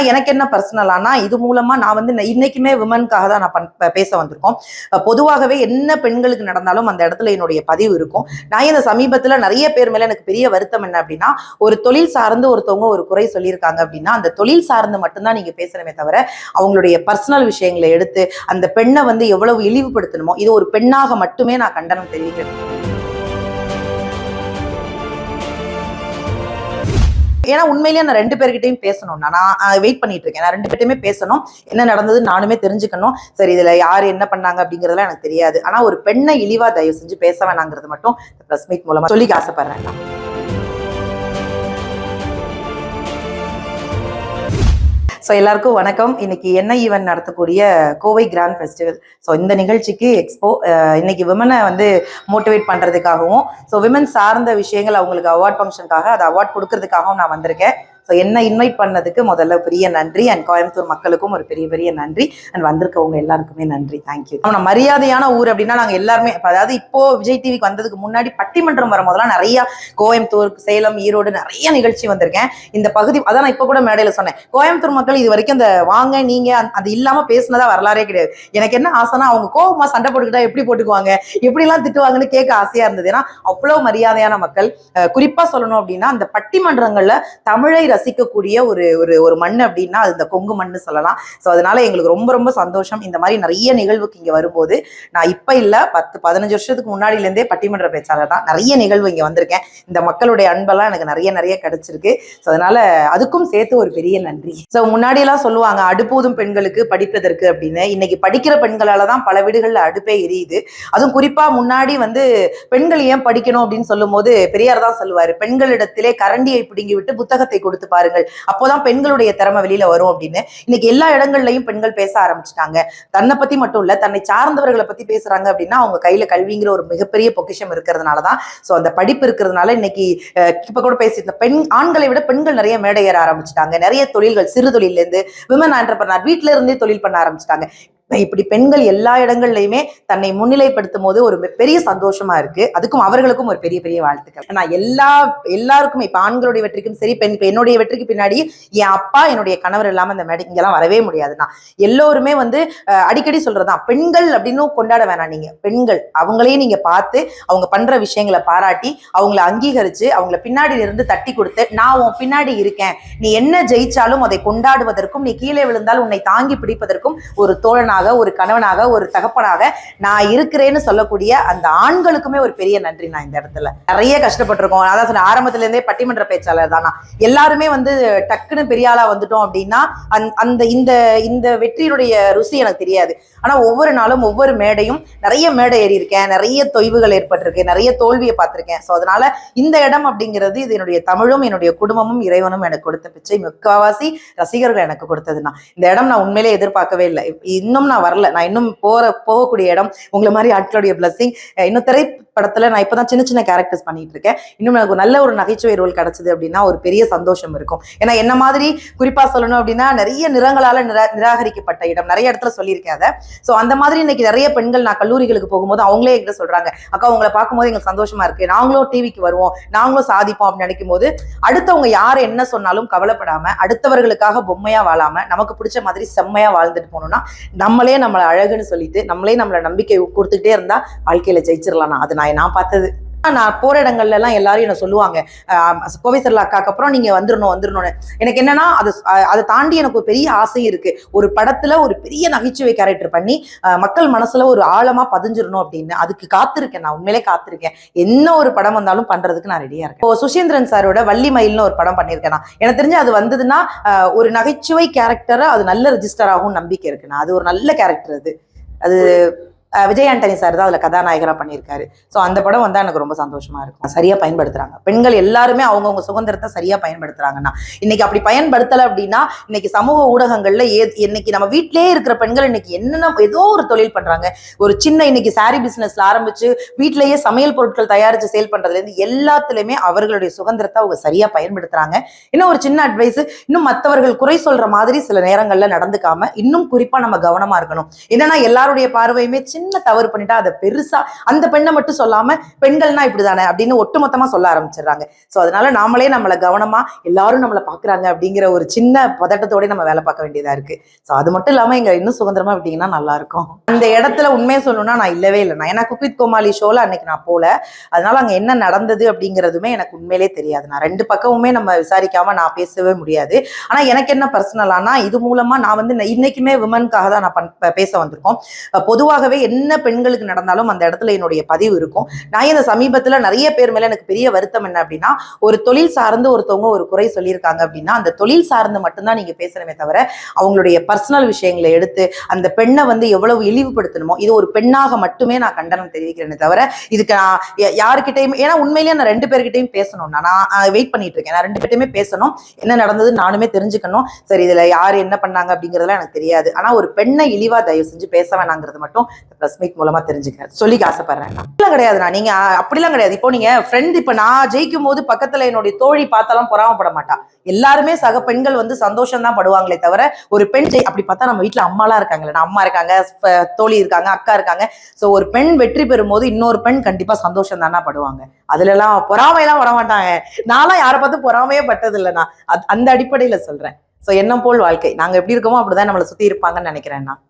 ஆனா எனக்கு என்ன பர்சனலானா இது மூலமா நான் வந்து இன்னைக்குமே விமனுக்காக தான் நான் பண்- பேச வந்திருக்கோம். பொதுவாகவே என்ன பெண்களுக்கு நடந்தாலும் அந்த இடத்துல என்னுடைய பதிவு இருக்கும். நான் இந்த சமீபத்துல நிறைய பேர் மேல எனக்கு பெரிய வருத்தம் என்ன அப்படின்னா ஒரு தொழில் சார்ந்து ஒருத்தவங்க ஒரு குறை சொல்லியிருக்காங்க அப்படின்னா அந்த தொழில் சார்ந்து மட்டும்தான் நீங்க பேசணுமே தவிர அவங்களுடைய பர்சனல் விஷயங்களை எடுத்து அந்த பெண்ணை வந்து எவ்வளவு இழிவுபடுத்தணுமோ இது ஒரு பெண்ணாக மட்டுமே நான் கண்டனம் தெரிவிக்கிறேன். ஏன்னா உண்மையிலேயே நான் ரெண்டு பேர்கிட்டையும் பேசணும் நான் வெயிட் பண்ணிட்டு இருக்கேன் நான் ரெண்டு பேர்ட்டையுமே பேசணும். என்ன நடந்தது நானுமே தெரிஞ்சுக்கணும். சரி இதுல யார் என்ன பண்ணாங்க அப்படிங்கறதெல்லாம் எனக்கு தெரியாது. ஆனா ஒரு பெண்ணை இழிவா தயவு செஞ்சு பேச வேணாங்கிறது மட்டும் மீட் மூலமா சொல்லி ஆசைப்படுறேன் நான். ஸோ எல்லாருக்கும் வணக்கம். இன்னைக்கு என்ன ஈவென்ட் நடத்தக்கூடிய கோவை கிராண்ட் ஃபெஸ்டிவல் ஸோ இந்த நிகழ்ச்சிக்கு எக்ஸ்போ இன்னைக்கு விமனை வந்து மோட்டிவேட் பண்ணுறதுக்காகவும் ஸோ விமன் சார்ந்த விஷயங்கள் அவங்களுக்கு அவார்ட் ஃபங்க்ஷனுக்காக அதை அவார்ட் கொடுக்கறதுக்காகவும் நான் வந்திருக்கேன். ஸோ என்ன இன்வைட் பண்ணதுக்கு முதல்ல பெரிய நன்றி. அண்ட் கோயம்புத்தூர் மக்களுக்கும் ஒரு பெரிய பெரிய நன்றி. அண்ட் வந்திருக்கவங்க எல்லாருக்குமே நன்றி. தேங்க்யூ நம்ம மரியாதையான ஊர் அப்படின்னா நாங்கள் எல்லாருமே அதாவது இப்போ விஜய் டிவிக்கு வந்ததுக்கு முன்னாடி பட்டிமன்றம் வர போதெல்லாம் நிறைய கோயம்புத்தூர் சேலம் ஈரோடு நிறைய நிகழ்ச்சி வந்திருக்கேன். இந்த பகுதி அதான் நான் இப்போ கூட மேடையில் சொன்னேன். கோயம்புத்தூர் மக்கள் இது வரைக்கும் அந்த வாங்க நீங்க அந்த- அது இல்லாமல் பேசினதா வரலாறே கிடையாது. எனக்கு என்ன ஆசைனா அவங்க கோபமா சண்டை போட்டுக்கிட்டா எப்படி போட்டுக்குவாங்க? எப்படிலாம் திட்டுவாங்கன்னு கேட்க ஆசையா இருந்தது. ஏன்னா அவ்வளோ மரியாதையான மக்கள். குறிப்பாக குறிப்பா சொல்லணும் அப்படின்னா அந்த பட்டிமன்றங்கள்ல தமிழை ரசிக்கக்கூடிய ஒரு ஒரு ஒரு மண் அப்படின்னா அது இந்த கொங்கு மண்ணு சொல்லலாம். ஸோ அதனால எங்களுக்கு ரொம்ப ரொம்ப சந்தோஷம். இந்த மாதிரி நிறைய நிகழ்வுக்கு இங்க வரும்போது நான் இப்ப இல்ல பத்து பதினஞ்சு வருஷத்துக்கு முன்னாடில இருந்தே பட்டிமன்ற பேச்சாளர் தான். நிறைய நிகழ்வு இங்க வந்திருக்கேன். இந்த மக்களுடைய அன்பெல்லாம் எனக்கு நிறைய நிறைய கிடைச்சிருக்கு. ஸோ அதனால அதுக்கும் சேர்த்து ஒரு பெரிய நன்றி. ஸோ முன்னாடி எல்லாம் சொல்லுவாங்க அடுப்பூதும் பெண்களுக்கு படிப்பதற்கு அப்படின்னு. இன்னைக்கு படிக்கிற பெண்களால தான் பல வீடுகள்ல அடுப்பே எரியுது. அதுவும் குறிப்பா முன்னாடி வந்து பெண்கள் ஏன் படிக்கணும் அப்படின்னு சொல்லும்போது பெரியார் தான் சொல்லுவாரு பெண்களிடத்திலே கரண்டியை பிடுங்கி விட்டு புத்தகத்தை கொடுத்து பாருங்கள். அப்போதான் பெண்களுடைய திறமை வெளியில வரும் அப்படின்னு. இன்னைக்கு எல்லா இடங்கள்லயும் பெண்கள் பேச ஆரம்பிச்சிட்டாங்க. தன்னை பத்தி மட்டும் இல்ல தன்னை சார்ந்தவர்களை பத்தி பேசுறாங்க அப்படின்னா அவங்க கையில கல்விங்கிற ஒரு மிகப்பெரிய பொக்கிஷம் இருக்கிறதுனாலதான். சோ அந்த படிப்பு இருக்கிறதுனால இன்னைக்கு இப்ப கூட பேசிட்டு பெண் ஆண்களை விட பெண்கள் நிறைய மேடை ஏற ஆரம்பிச்சிட்டாங்க. நிறைய தொழில்கள் சிறு தொழில்ல இருந்து விமன் ஆண்டர்பனார் வீட்டுல இருந்தே தொழில் பண்ண ஆரம்பிச்சிட்டாங்க. இப்படி பெண்கள் எல்லா இடங்கள்லையுமே தன்னை முன்னிலைப்படுத்தும் போது ஒரு பெரிய சந்தோஷமா இருக்கு. அதுக்கும் அவர்களுக்கும் ஒரு பெரிய பெரிய வாழ்த்துக்கள். நான் எல்லா எல்லாருக்குமே இப்ப ஆண்களுடைய வெற்றிக்கும் சரி பெண் என்னுடைய வெற்றிக்கு பின்னாடி என் அப்பா என்னுடைய கணவர் இல்லாம இந்த மேடை இங்கெல்லாம் வரவே முடியாதுண்ணா எல்லோருமே வந்து அடிக்கடி சொல்றதுதான். பெண்கள் அப்படின்னு கொண்டாட வேணாம் நீங்க. பெண்கள் அவங்களையும் நீங்க பார்த்து அவங்க பண்ற விஷயங்களை பாராட்டி அவங்கள அங்கீகரிச்சு அவங்கள பின்னாடி இருந்து தட்டி கொடுத்து நான் உன் பின்னாடி இருக்கேன். நீ என்ன ஜெயிச்சாலும் அதை கொண்டாடுவதற்கும் நீ கீழே விழுந்தால் உன்னை தாங்கி பிடிப்பதற்கும் ஒரு தோழனாக ஒரு கணவனாக ஒரு தகப்பனாக நான் இருக்கிறேன்னு சொல்லக்கூடிய அந்த ஆண்களுக்குமே ஒரு பெரிய நன்றி நான் இந்த இடத்துல. நிறைய கஷ்டப்பட்டிருக்கோம். அதான் சொன்ன ஆரம்பத்துல இருந்தே பட்டிமன்ற பேச்சாளர் தானா எல்லாருமே வந்து டக்குன்னு பெரிய ஆளா வந்துட்டோம் அப்படின்னா அந் அந்த இந்த இந்த வெற்றியினுடைய ருசி எனக்கு தெரியாது. ஆனா ஒவ்வொரு நாளும் ஒவ்வொரு மேடையும் நிறைய மேடை ஏறி இருக்கேன் நிறைய தொய்வுகள் ஏற்பட்டிருக்கு நிறைய தோல்வியை பார்த்திருக்கேன். ஸோ அதனால இந்த இடம் அப்படிங்கிறது இது என்னுடைய தமிழும் என்னுடைய குடும்பமும் இறைவனும் எனக்கு கொடுத்த பிச்சை. முக்காவாசி ரசிகர்கள் எனக்கு கொடுத்ததுன்னா இந்த இடம் நான் உண்மையிலே எதிர்பார்க்கவே இல்லை. இன்னும் நான் வரல. நான் இன்னும் போற போகக்கூடிய இடம் உங்களை மாதிரி ஆட்களுடைய பிளஸிங் இன்னும் திரைப்படத்துல நான் இப்பதான் சின்ன சின்ன கேரக்டர்ஸ் பண்ணிட்டு இருக்கேன். இன்னும் எனக்கு நல்ல ஒரு நகைச்சுவை ரோல் கிடைச்சது அப்படின்னா ஒரு பெரிய சந்தோஷம் இருக்கும். ஏன்னா என்ன மாதிரி குறிப்பா சொல்லணும் அப்படின்னா நிறைய நிறங்களால நிரா நிராகரிக்கப்பட்ட இடம். நிறைய இடத்துல சொல்லியிருக்கேன் அதை. ஸோ அந்த மாதிரி இன்னைக்கு நிறைய பெண்கள் நான் கல்லூரிகளுக்கு போகும்போது அவங்களே என்கிட்ட சொல்றாங்க அக்கா உங்களை பார்க்கும்போது எங்களுக்கு சந்தோஷமா இருக்கு. நாங்களும் டிவிக்கு வருவோம். நாங்களும் சாதிப்போம். அப்படின்னு நினைக்கும் போது அடுத்தவங்க யார் என்ன சொன்னாலும் கவலைப்படாம அடுத்தவர்களுக்காக பொம்மையா வாழாம நமக்கு பிடிச்ச மாதிரி செம்மையா வாழ்ந்துட்டு போனோம்னா நம்மளே நம்மளை அழகுன்னு சொல்லிட்டு நம்மளே நம்மளை நம்பிக்கை கொடுத்துக்கிட்டே இருந்தா வாழ்க்கையில ஜெயிச்சிடலாம் அது நான் நான் பார்த்தது. நான் போற இடங்கள்ல எல்லாம் எல்லாரும் என்ன சொல்லுவாங்க. ஆஹ் கோவை சரலா அக்காக்கு அப்புறம் நீங்க வந்துடணும் வந்துடணும்னு எனக்கு என்னன்னா அது அதை தாண்டி எனக்கு ஒரு பெரிய ஆசை இருக்கு. ஒரு படத்துல ஒரு பெரிய நகைச்சுவை கேரக்டர் பண்ணி மக்கள் மனசுல ஒரு ஆழமா பதிஞ்சிடணும் அப்படின்னு. அதுக்கு காத்திருக்கேன் நான் உண்மையிலே காத்திருக்கேன். என்ன ஒரு படம் வந்தாலும் பண்றதுக்கு நான் ரெடியா இருக்கேன். இப்போ சுசீந்திரன் சாரோட வள்ளி மயில்னு ஒரு படம் பண்ணியிருக்கேன் நான். எனக்கு தெரிஞ்சு அது வந்ததுன்னா ஒரு நகைச்சுவை கேரக்டரை அது நல்ல ரெஜிஸ்டர் ஆகும் நம்பிக்கை இருக்கு நான். அது ஒரு நல்ல கேரக்டர் அது. அது விஜய் ஆண்டனி சார் தான் அதுல கதாநாயகரா பண்ணியிருக்காரு. ஸோ அந்த படம் வந்தா எனக்கு ரொம்ப சந்தோஷமா இருக்கும். சரியா பயன்படுத்துறாங்க. பெண்கள் எல்லாருமே அவங்கவுங்க சுதந்திரத்தை சரியா பயன்படுத்துறாங்கன்னா இன்னைக்கு அப்படி பயன்படுத்தல அப்படின்னா இன்னைக்கு சமூக ஊடகங்கள்ல ஏ இன்னைக்கு நம்ம வீட்டிலேயே இருக்கிற பெண்கள் இன்னைக்கு என்னென்ன ஏதோ ஒரு தொழில் பண்றாங்க. ஒரு சின்ன இன்னைக்கு சாரி பிசினஸ்ல ஆரம்பிச்சு வீட்டிலேயே சமையல் பொருட்கள் தயாரிச்சு சேல் பண்றதுல இருந்து எல்லாத்துலயுமே அவர்களுடைய சுதந்திரத்தை அவங்க சரியா பயன்படுத்துறாங்க. இன்னும் ஒரு சின்ன அட்வைஸ் இன்னும் மற்றவர்கள் குறை சொல்ற மாதிரி சில நேரங்கள்ல நடந்துக்காம இன்னும் குறிப்பா நம்ம கவனமா இருக்கணும். என்னன்னா எல்லாருடைய பார்வையுமே சின்ன சின்ன தவறு பண்ணிட்டா அதை பெருசா அந்த பெண்ணை மட்டும் சொல்லாம பெண்கள்னா இப்படிதானே அப்படின்னு ஒட்டுமொத்தமா சொல்ல ஆரம்பிச்சிடுறாங்க. ஸோ அதனால நாமளே நம்மளை கவனமா எல்லாரும் நம்மளை பாக்குறாங்க அப்படிங்கிற ஒரு சின்ன பதட்டத்தோட நம்ம வேலை பார்க்க வேண்டியதா இருக்கு. ஸோ அது மட்டும் இல்லாம இங்க இன்னும் சுதந்திரமா விட்டீங்கன்னா நல்லா இருக்கும். அந்த இடத்துல உண்மையை சொல்லணும்னா நான் இல்லவே இல்லை. நான் ஏன்னா குக் வித் கோமாளி ஷோல அன்னைக்கு நான் போல. அதனால அங்க என்ன நடந்தது அப்படிங்கிறதுமே எனக்கு உண்மையிலே தெரியாது. நான் ரெண்டு பக்கமுமே நம்ம விசாரிக்காம நான் பேசவே முடியாது. ஆனா எனக்கு என்ன பர்சனலானா இது மூலமா நான் வந்து இன்னைக்குமே விமனுக்காக தான் நான் பண்- பேச வந்திருக்கோம். பொதுவாகவே என்ன பெண்களுக்கு நடந்தாலும் அந்த இடத்துல என்னுடைய பதிவு இருக்கும். நான் இந்த சமீபத்துல நிறைய பேர் மேல எனக்கு பெரிய வருத்தம் என்ன அப்படின்னா ஒரு தொழில் சார்ந்து ஒருத்தவங்க ஒரு குறை சொல்லியிருக்காங்க அப்படின்னா அந்த தொழில் சார்ந்து மட்டும்தான் நீங்க பேசணுமே தவிர அவங்களுடைய பர்சனல் விஷயங்களை எடுத்து அந்த பெண்ணை வந்து எவ்வளவு இழிவுபடுத்தணுமோ இது ஒரு பெண்ணாக மட்டுமே நான் கண்டனம் தெரிவிக்கிறேனே தவிர இதுக்கு நான் யாருக்கிட்டையும் ஏன்னா உண்மையிலேயே நான் ரெண்டு பேர்கிட்டையும் பேசணும் நான் வெயிட் பண்ணிட்டு இருக்கேன் நான் ரெண்டு பேர்ட்டையுமே பேசணும். என்ன நடந்தது நானுமே தெரிஞ்சுக்கணும். சரி இதுல யார் என்ன பண்ணாங்க அப்படிங்கறதெல்லாம் எனக்கு தெரியாது. ஆனா ஒரு பெண்ணை இழிவா தயவு செஞ்சு பேச வேணாங்கிறது மட்டும் ப்ளஸ் மீட் மூலமா தெரிஞ்சுக்க சொல்லிக்க ஆசைப்படுறேன் அப்படிலாம் கிடையாதுண்ணா. நீங்க அப்படிலாம் கிடையாது. இப்போ நீங்க ஃப்ரெண்ட் இப்ப நான் ஜெயிக்கும் போது பக்கத்துல என்னுடைய தோழி பார்த்தாலும் பொறாமப்பட மாட்டா. எல்லாருமே சக பெண்கள் வந்து சந்தோஷம் தான் படுவாங்களே தவிர ஒரு பெண் ஜெய் அப்படி பார்த்தா நம்ம வீட்டுல அம்மாலாம் இருக்காங்களே அம்மா இருக்காங்க தோழி இருக்காங்க அக்கா இருக்காங்க. சோ ஒரு பெண் வெற்றி பெறும் போது இன்னொரு பெண் கண்டிப்பா சந்தோஷம் தானா படுவாங்க. அதுல எல்லாம் பொறாமையெல்லாம் எல்லாம் மாட்டாங்க. நான்லாம் யாரை பார்த்து பொறாமையே பட்டது இல்லைண்ணா அந்த அடிப்படையில சொல்றேன். சோ எண்ணம் போல் வாழ்க்கை. நாங்க எப்படி இருக்கோமோ அப்படிதான் நம்மளை சுத்தி இருப்பாங்கன்னு நினைக்கிறேன் நான்